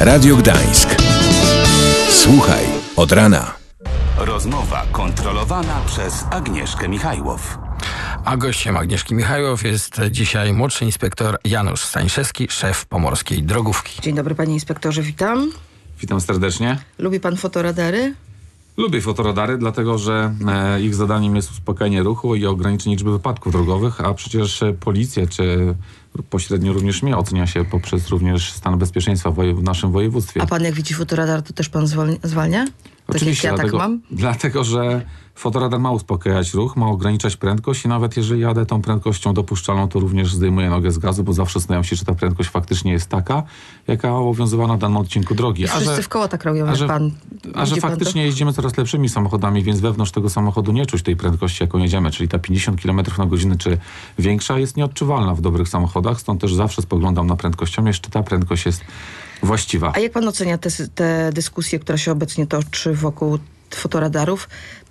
Radio Gdańsk. Słuchaj od rana. Rozmowa kontrolowana przez Agnieszkę Michajłow. A gościem Agnieszki Michajłow jest dzisiaj młodszy inspektor Janusz Stańszewski, szef Pomorskiej Drogówki. Dzień dobry panie inspektorze, witam. Witam serdecznie. Lubi pan fotoradary? Lubię fotoradary, dlatego że e, ich zadaniem jest uspokojenie ruchu i ograniczenie liczby wypadków drogowych, a przecież e, policję, czy pośrednio również mnie ocenia się poprzez również stan bezpieczeństwa w, naszym województwie. A pan jak widzi fotoradar, to też pan zwolni- zwalnia? Tak jak ja dlatego, tak mam? dlatego, że fotoradar ma uspokajać ruch, ma ograniczać prędkość i nawet jeżeli jadę tą prędkością dopuszczalną, to również zdejmuję nogę z gazu, bo zawsze zastanawiam się, czy ta prędkość faktycznie jest taka, jaka obowiązywała na danym odcinku drogi. I wszyscy w koło tak robią, jak pan. A że faktycznie jeździmy coraz lepszymi samochodami, więc wewnątrz tego samochodu nie czuć tej prędkości, jaką jedziemy, czyli ta 50 km na godzinę czy większa jest nieodczuwalna w dobrych samochodach, stąd też zawsze spoglądam na prędkościomierz, czy ta prędkość jest właściwa. A jak pan ocenia te, te dyskusje, która się obecnie toczy wokół fotoradarów?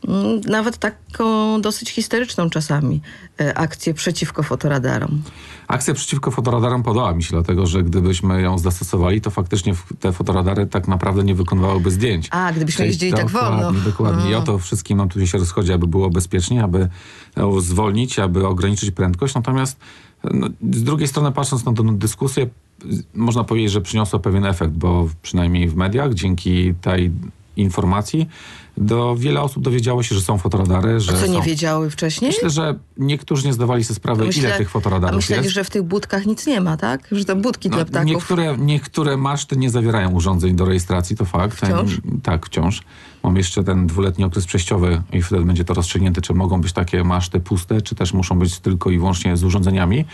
Mm, Nawet taką dosyć historyczną czasami e, akcję przeciwko fotoradarom. Akcja przeciwko fotoradarom podoba mi się, dlatego że gdybyśmy ją zastosowali, to faktycznie te fotoradary tak naprawdę nie wykonywałyby zdjęć. A, gdybyśmy Czyli jeździli tak wolno. Dokładnie, dokładnie. I A. o to wszystkim nam tu się rozchodzi, aby było bezpiecznie, aby e, zwolnić, aby ograniczyć prędkość. Natomiast no, z drugiej strony patrząc na tę dyskusję, można powiedzieć, że przyniosła pewien efekt, bo przynajmniej w mediach dzięki tej informacji do wiele osób dowiedziało się, że są fotoradary, że A co nie są... wiedziały wcześniej? Myślę, że niektórzy nie zdawali sobie sprawy, ile tych a fotoradarów myśleli, jest. że w tych budkach nic nie ma, tak? Że to budki dla ptaków. No, Niektóre, niektóre maszty nie zawierają urządzeń do rejestracji, to fakt. Wciąż? Tak, wciąż. Mam jeszcze ten dwuletni okres przejściowy i wtedy będzie to rozstrzygnięte, czy mogą być takie maszty puste, czy też muszą być tylko i wyłącznie z urządzeniami.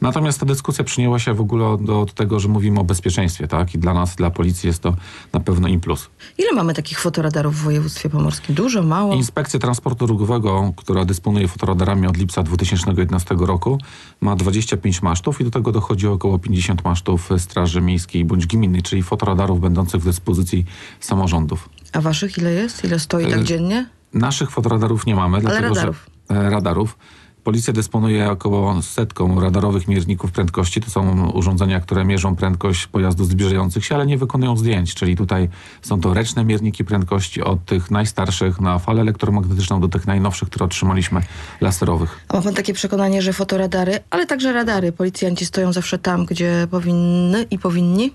Natomiast ta dyskusja przyjęła się w ogóle do, do tego, że mówimy o bezpieczeństwie, tak? I dla nas, dla policji jest to na pewno im plus. Ile mamy takich fotoradarów w województwie pomorskim? Dużo, mało? Inspekcja Transportu Drogowego, która dysponuje fotoradarami od lipca 2011 roku, ma 25 masztów i do tego dochodzi około 50 masztów Straży Miejskiej bądź Gminnej, czyli fotoradarów będących w dyspozycji samorządów. A waszych ile jest? Ile stoi tak Y, dziennie? Naszych fotoradarów nie mamy, dlatego radarów. że e, radarów. Policja dysponuje około setką radarowych mierników prędkości. To są urządzenia, które mierzą prędkość pojazdów zbliżających się, ale nie wykonują zdjęć. Czyli tutaj są to ręczne mierniki prędkości od tych najstarszych na falę elektromagnetyczną do tych najnowszych, które otrzymaliśmy, laserowych. A ma pan takie przekonanie, że fotoradary, ale także radary, policjanci stoją zawsze tam, gdzie powinny i powinni?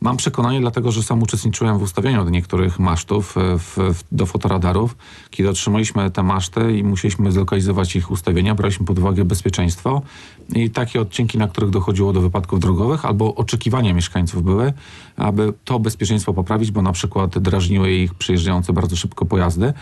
Mam przekonanie, dlatego że sam uczestniczyłem w ustawianiu do niektórych masztów e, w, w, do fotoradarów. Kiedy otrzymaliśmy te maszty i musieliśmy zlokalizować ich ustawienia, braliśmy pod uwagę bezpieczeństwo i takie odcinki, na których dochodziło do wypadków drogowych, albo oczekiwania mieszkańców były, aby to bezpieczeństwo poprawić, bo na przykład drażniły ich przyjeżdżające bardzo szybko pojazdy.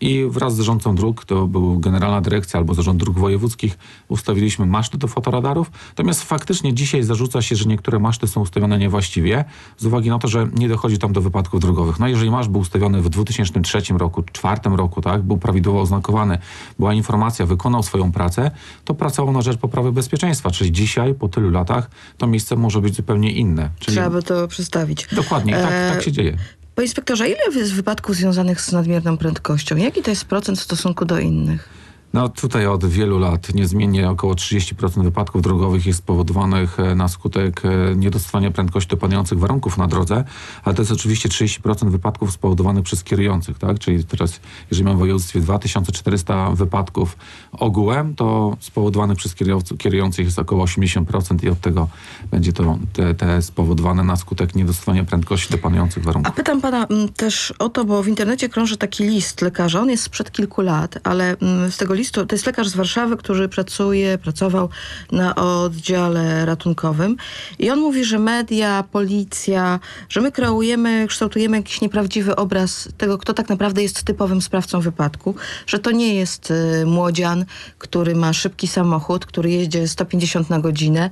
I wraz z zarządcą dróg, to był Generalna Dyrekcja albo Zarząd Dróg Wojewódzkich, ustawiliśmy maszty do fotoradarów. Natomiast faktycznie dzisiaj zarzuca się, że niektóre maszty są ustawione niewłaściwie, z uwagi na to, że nie dochodzi tam do wypadków drogowych. No jeżeli masz był ustawiony w 2003 roku, 2004 roku, tak, był prawidłowo oznakowany, była informacja, wykonał swoją pracę, to pracował na rzecz poprawy bezpieczeństwa. Czyli dzisiaj, po tylu latach, to miejsce może być zupełnie inne. Czyli Trzeba by to przestawić. Dokładnie, tak, E, tak się dzieje. Panie inspektorze, ile jest wypadków związanych z nadmierną prędkością? Jaki to jest procent w stosunku do innych? No tutaj od wielu lat niezmiennie około 30% wypadków drogowych jest spowodowanych e, na skutek e, niedostosowania prędkości do panujących warunków na drodze, ale to jest oczywiście 30% wypadków spowodowanych przez kierujących, tak? Czyli teraz, jeżeli mamy w województwie 2400 wypadków ogółem, to spowodowanych przez kierujących jest około 80% i od tego będzie to te, te spowodowane na skutek niedostosowania prędkości do panujących warunków. A pytam pana mm, też o to, bo w internecie krąży taki list lekarza. On jest sprzed kilku lat, ale mm, z tego to jest lekarz z Warszawy, który pracuje, pracował na oddziale ratunkowym. I on mówi, że media, policja, że my kreujemy, kształtujemy jakiś nieprawdziwy obraz tego, kto tak naprawdę jest typowym sprawcą wypadku, że to nie jest y, młodzian, który ma szybki samochód, który jeździ 150 na godzinę,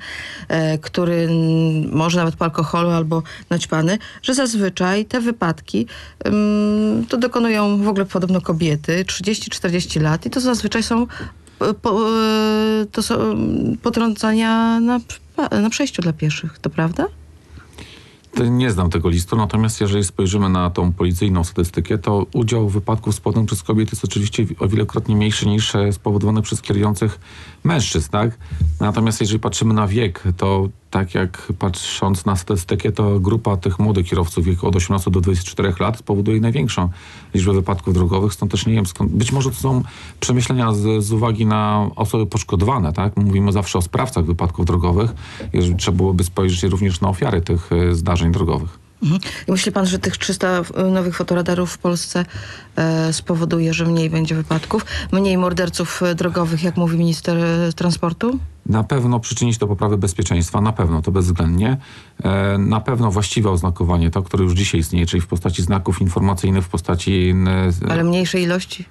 e, który może nawet po alkoholu albo naćpany, że zazwyczaj te wypadki ym, to dokonują w ogóle podobno kobiety, 30-40 lat i to zazwyczaj są e, po, e, to są potrącania na, na przejściu dla pieszych, to prawda? Nie znam tego listu, natomiast jeżeli spojrzymy na tą policyjną statystykę, to udział wypadków spowodowanych przez kobiety jest oczywiście o wielokrotnie mniejszy niż spowodowany przez kierujących mężczyzn, tak? Natomiast jeżeli patrzymy na wiek, to tak jak patrząc na statystykę, to grupa tych młodych kierowców wieku od 18 do 24 lat spowoduje największą liczbę wypadków drogowych. Stąd też nie wiem skąd. Być może to są przemyślenia z, z uwagi na osoby poszkodowane, tak? Mówimy zawsze o sprawcach wypadków drogowych. Jeżeli trzeba byłoby spojrzeć również na ofiary tych e, zdarzeń drogowych. Mhm. I myśli pan, że tych 300 nowych fotoradarów w Polsce e, spowoduje, że mniej będzie wypadków, mniej morderców e, drogowych, jak mówi minister e, transportu? Na pewno przyczyni się do poprawy bezpieczeństwa, na pewno, to bezwzględnie. E, na pewno właściwe oznakowanie, to, które już dzisiaj istnieje, czyli w postaci znaków informacyjnych, w postaci e, Ale mniejszej ilości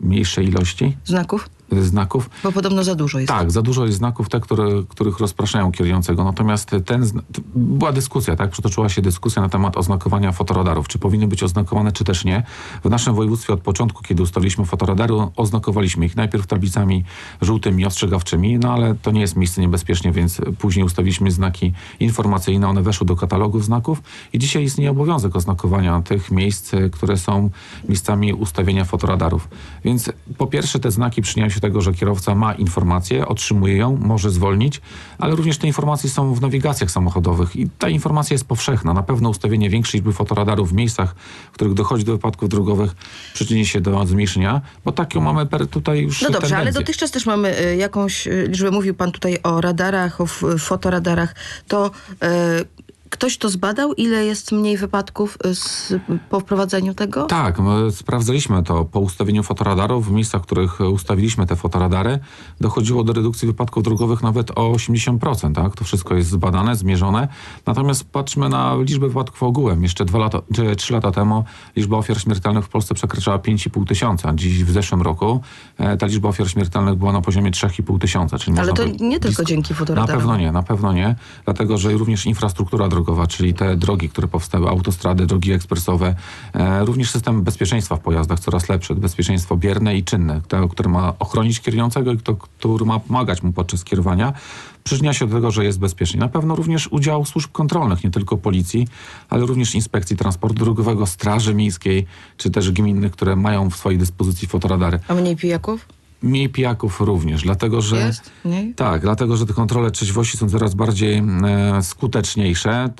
mniejszej ilości znaków? E, znaków. Bo podobno za dużo jest. Tak, za dużo jest znaków, te, które, których rozpraszają kierującego. Natomiast ten, zna- t- była dyskusja, tak? Przetoczyła się dyskusja na temat oznakowania fotoradarów. Czy powinny być oznakowane, czy też nie. W naszym województwie od początku, kiedy ustaliliśmy fotoradary, oznakowaliśmy ich najpierw tablicami żółtymi, ostrzegawczymi, no ale to nie jest miejsce niebezpiecznie, więc później ustawiliśmy znaki informacyjne. One weszły do katalogów znaków i dzisiaj istnieje obowiązek oznakowania tych miejsc, e, które są miejscami ustawienia fotoradarów. Więc po pierwsze te znaki przyczyniają się tego, że kierowca ma informację, otrzymuje ją, może zwolnić, ale również te informacje są w nawigacjach samochodowych i ta informacja jest powszechna. Na pewno ustawienie większej liczby fotoradarów w miejscach, w których dochodzi do wypadków drogowych przyczyni się do zmniejszenia, bo taką mamy tutaj już No dobrze, ale tendencję. dotychczas też mamy e, jakąś e, liczbę. Mówił pan tutaj o radarach, o fotoradarach. To e, ktoś to zbadał? Ile jest mniej wypadków e, z, po wprowadzeniu tego? Tak, my sprawdzaliśmy to po ustawieniu fotoradarów. W miejscach, w których ustawiliśmy te fotoradary, dochodziło do redukcji wypadków drogowych nawet o 80%. Tak? To wszystko jest zbadane, zmierzone. Natomiast patrzmy na liczbę wypadków ogółem. Jeszcze dwa lata, czy trzy lata temu liczba ofiar śmiertelnych w Polsce przekraczała 5,5 tysiąca. Dziś w zeszłym roku e, ta liczba ofiar śmiertelnych była na poziomie 3,5 tysiąca. Czyli Ale to nie tylko dzięki na fotoradarom. pewno nie, na pewno nie, dlatego że również infrastruktura drogowa, czyli te drogi, które powstały, autostrady, drogi ekspresowe, e, również system bezpieczeństwa w pojazdach coraz lepszy, bezpieczeństwo bierne i czynne, to, które ma ochronić kierującego i to, który ma pomagać mu podczas kierowania, przyczynia się do tego, że jest bezpiecznie. Na pewno również udział służb kontrolnych, nie tylko policji, ale również inspekcji transportu drogowego, straży miejskiej, czy też gminnych, które mają w swojej dyspozycji fotoradary. A mniej pijaków? Mniej pijaków również, dlatego że... Jest? Mniej? Tak, dlatego że te kontrole trzeźwości są coraz bardziej e, skuteczniejsze. E,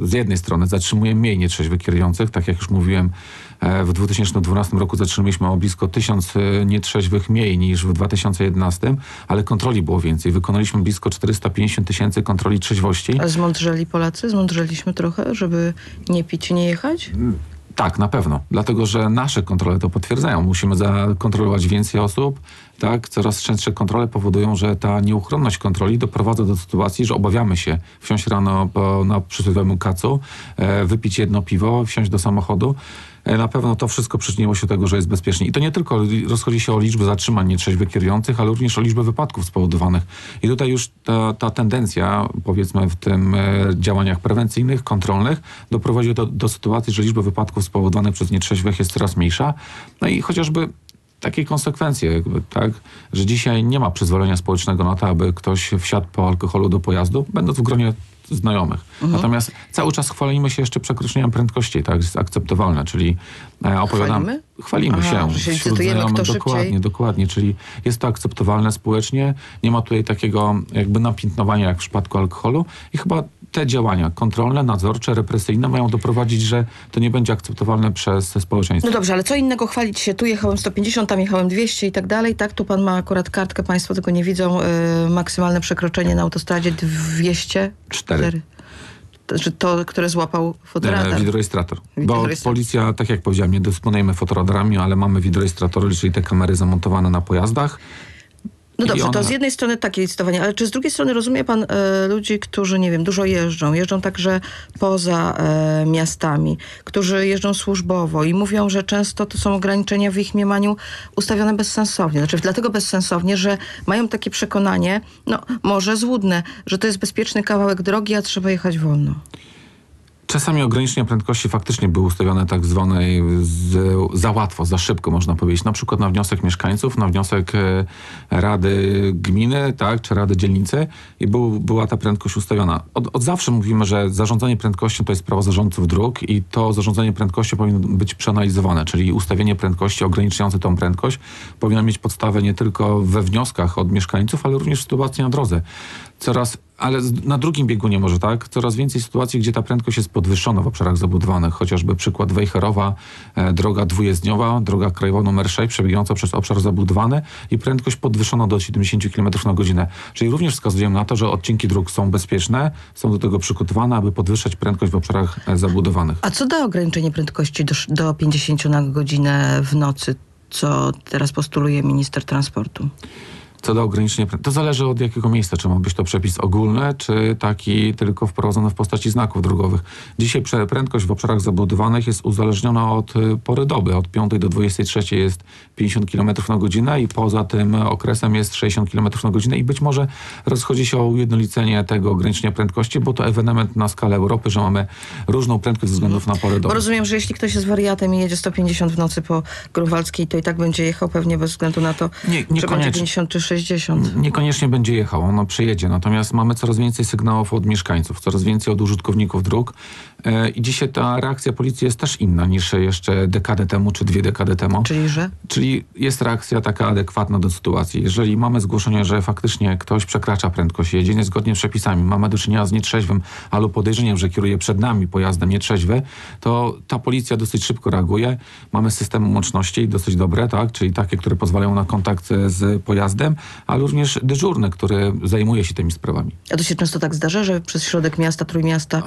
z jednej strony zatrzymuje mniej nietrzeźwych kierujących, tak jak już mówiłem, e, w 2012 roku zatrzymaliśmy o blisko 1000 e, nietrzeźwych mniej niż w 2011, ale kontroli było więcej. Wykonaliśmy blisko 450 tysięcy kontroli trzeźwości. A zmądrzeli Polacy? Zmądrzeliśmy trochę, żeby nie pić i nie jechać? Tak, na pewno. Dlatego, że nasze kontrole to potwierdzają. Musimy zakontrolować więcej osób. Tak, coraz częstsze kontrole powodują, że ta nieuchronność kontroli doprowadza do sytuacji, że obawiamy się wsiąść rano po, na przysłowiowym kacu, e, wypić jedno piwo, wsiąść do samochodu. E, Na pewno to wszystko przyczyniło się do tego, że jest bezpiecznie. I to nie tylko rozchodzi się o liczbę zatrzymań nietrzeźwych kierujących, ale również o liczbę wypadków spowodowanych. I tutaj już ta, ta tendencja, powiedzmy w tym e, działaniach prewencyjnych, kontrolnych, doprowadzi do, do sytuacji, że liczba wypadków spowodowanych przez nietrzeźwych jest coraz mniejsza. No i chociażby takie konsekwencje, jakby, tak, że dzisiaj nie ma przyzwolenia społecznego na to, aby ktoś wsiadł po alkoholu do pojazdu, będąc w gronie znajomych. Natomiast cały czas chwalimy się jeszcze przekroczeniem prędkości, tak, jest akceptowalne, czyli e, opowiadam... Chwalimy? Chwalimy Aha, się. wśród znajomych. kto szybciej. Dokładnie, dokładnie, czyli jest to akceptowalne społecznie, nie ma tutaj takiego jakby napiętnowania jak w przypadku alkoholu i chyba te działania kontrolne, nadzorcze, represyjne mają doprowadzić, że to nie będzie akceptowalne przez społeczeństwo. No dobrze, ale co innego chwalić się? Tu jechałem 150, tam jechałem 200 i tak dalej. Tak, tu pan ma akurat kartkę, państwo tego nie widzą. Yy, maksymalne przekroczenie na autostradzie 200. Cztery. To, znaczy to, które złapał fotoradar. E, Wideorejestrator. Bo policja, tak jak powiedziałem, nie dysponujemy fotoradarami, ale mamy wideorejestratory, czyli te kamery zamontowane na pojazdach. No dobrze, to one- z jednej strony takie licytowanie, ale czy z drugiej strony rozumie pan e, ludzi, którzy, nie wiem, dużo jeżdżą, jeżdżą także poza e, miastami, którzy jeżdżą służbowo i mówią, że często to są ograniczenia w ich mniemaniu ustawione bezsensownie. Znaczy dlatego bezsensownie, że mają takie przekonanie, no może złudne, że to jest bezpieczny kawałek drogi, a trzeba jechać wolno. Czasami ograniczenia prędkości faktycznie były ustawione tak zwanej za łatwo, za szybko można powiedzieć. Na przykład na wniosek mieszkańców, na wniosek e, Rady Gminy, tak, czy Rady Dzielnicy i był, była ta prędkość ustawiona. Od, od zawsze mówimy, że zarządzanie prędkością to jest prawo zarządców dróg i to zarządzanie prędkością powinno być przeanalizowane, czyli ustawienie prędkości ograniczające tą prędkość powinno mieć podstawę nie tylko we wnioskach od mieszkańców, ale również w sytuacji na drodze. Coraz Ale na drugim biegunie może tak, coraz więcej sytuacji, gdzie ta prędkość jest podwyższona w obszarach zabudowanych, chociażby przykład Wejherowa, e, droga dwujezdniowa, droga krajowa numer 6, przebiegająca przez obszar zabudowany i prędkość podwyższona do 70 km na godzinę. Czyli również wskazują na to, że odcinki dróg są bezpieczne, są do tego przygotowane, aby podwyższać prędkość w obszarach e, zabudowanych. A co da ograniczenie prędkości do, do 50 na godzinę w nocy, co teraz postuluje minister transportu? Co do ograniczenia, prę- to zależy od jakiego miejsca. Czy ma być to przepis ogólny, czy taki tylko wprowadzony w postaci znaków drogowych. Dzisiaj prędkość w obszarach zabudowanych jest uzależniona od y, pory doby. Od 5 do 23 jest 50 km na godzinę i poza tym okresem jest 60 km na godzinę i być może rozchodzi się o ujednolicenie tego ograniczenia prędkości, bo to ewenement na skalę Europy, że mamy różną prędkość ze względów na porę Bo doby. rozumiem, że jeśli ktoś jest wariatem i jedzie 150 w nocy po Grunwaldzkiej, to i tak będzie jechał pewnie bez względu na to, Nie- czy będzie niekoniecznie. 50 czy 60. Niekoniecznie będzie jechał, ono przyjedzie. Natomiast mamy coraz więcej sygnałów od mieszkańców, coraz więcej od użytkowników dróg. E, I dzisiaj ta reakcja policji jest też inna niż jeszcze dekadę temu czy dwie dekady temu. Czyli że? Czyli jest reakcja taka adekwatna do sytuacji. Jeżeli mamy zgłoszenie, że faktycznie ktoś przekracza prędkość, jedzie niezgodnie z przepisami, mamy do czynienia z nietrzeźwym albo podejrzeniem, że kieruje przed nami pojazdem nietrzeźwy, to ta policja dosyć szybko reaguje. Mamy system łączności dosyć dobre, tak? czyli takie, które pozwalają na kontakt z pojazdem, ale również dyżurny, który zajmuje się tymi sprawami. A to się często tak zdarza, że przez środek miasta, trójmiasta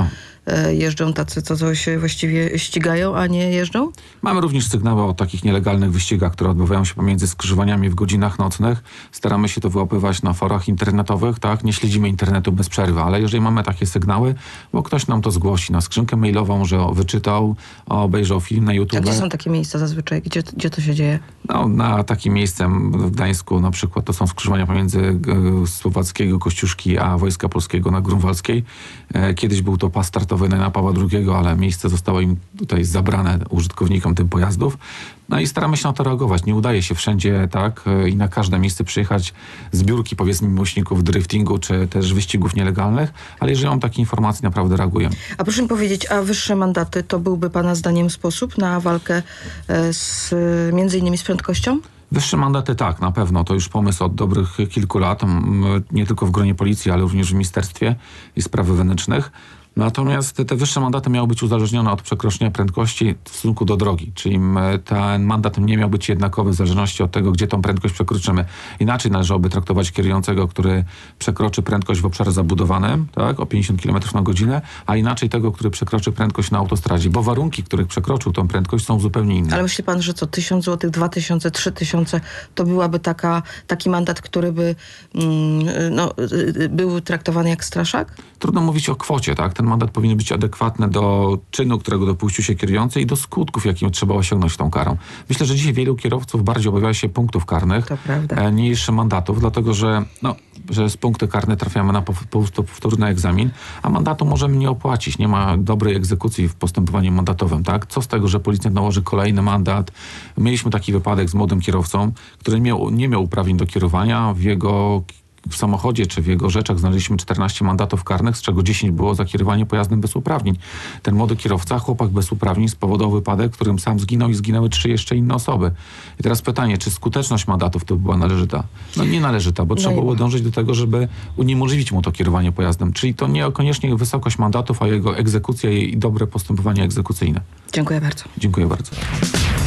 e, jeżdżą tacy, co, co się właściwie ścigają, a nie jeżdżą? Mamy również sygnały o takich nielegalnych wyścigach, które odbywają się pomiędzy skrzyżowaniami w godzinach nocnych. Staramy się to wyłapywać na forach internetowych, tak? Nie śledzimy internetu bez przerwy, ale jeżeli mamy takie sygnały, bo ktoś nam to zgłosi na skrzynkę mailową, że wyczytał, obejrzał film na A YouTube. gdzie są takie miejsca zazwyczaj? Gdzie, gdzie to się dzieje? No, na takim miejscem w Gdańsku na przykład to są skrzyżowania pomiędzy e, Słowackiego Kościuszki a Wojska Polskiego na Grunwaldzkiej. E, Kiedyś był to pas startowy na Pawła II, ale miejsce zostało im tutaj zabrane użytkownikom tym pojazdów. No i staramy się na to reagować. Nie udaje się wszędzie tak e, i na każde miejsce przyjechać zbiórki powiedzmy miłośników driftingu czy też wyścigów nielegalnych, ale jeżeli mam takie informacje, naprawdę reagujemy. A proszę mi powiedzieć, a wyższe mandaty to byłby Pana zdaniem sposób na walkę z, między innymi z prędkością? Wyższe mandaty tak, na pewno. To już pomysł od dobrych kilku lat, nie tylko w gronie policji, ale również w Ministerstwie i Spraw Wewnętrznych. Natomiast te- wyższe mandaty miały być uzależnione od przekroczenia prędkości w stosunku do drogi, czyli ten mandat nie miał być jednakowy w zależności od tego, gdzie tą prędkość przekroczymy. Inaczej należałoby traktować kierującego, który przekroczy prędkość w obszarze zabudowanym, tak, o 50 km na godzinę, a inaczej tego, który przekroczy prędkość na autostradzie, bo warunki, których przekroczył tą prędkość są zupełnie inne. Ale myśli pan, że co, 1000 zł, 2000, 3000 to byłaby taka, taki mandat, który by mm, no, y, y, był traktowany jak straszak? Trudno mówić o kwocie, tak? Ten mandat powinien być adekwatny do czynu, którego dopuścił się kierujący i do skutków, jakim trzeba osiągnąć tą karą. Myślę, że dzisiaj wielu kierowców bardziej obawia się punktów karnych e, niż mandatów, dlatego że, no, że z punkty karne trafiamy na pow- pow- powtórny egzamin, a mandatu możemy nie opłacić. Nie ma dobrej egzekucji w postępowaniu mandatowym, tak? Co z tego, że policjant nałoży kolejny mandat? Mieliśmy taki wypadek z młodym kierowcą, który miał, nie miał uprawnień do kierowania. W jego w samochodzie czy w jego rzeczach znaleźliśmy 14 mandatów karnych, z czego 10 było za kierowanie pojazdem bez uprawnień. Ten młody kierowca, chłopak bez uprawnień, spowodował wypadek, w którym sam zginął i zginęły trzy jeszcze inne osoby. I teraz pytanie, czy skuteczność mandatów to była należyta? No nie należyta, bo trzeba nie było dążyć do tego, żeby uniemożliwić mu to kierowanie pojazdem. Czyli to nie koniecznie wysokość mandatów, a jego egzekucja i dobre postępowanie egzekucyjne. Dziękuję bardzo. Dziękuję bardzo.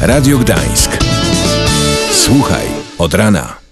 Radio Gdańsk. Słuchaj od rana.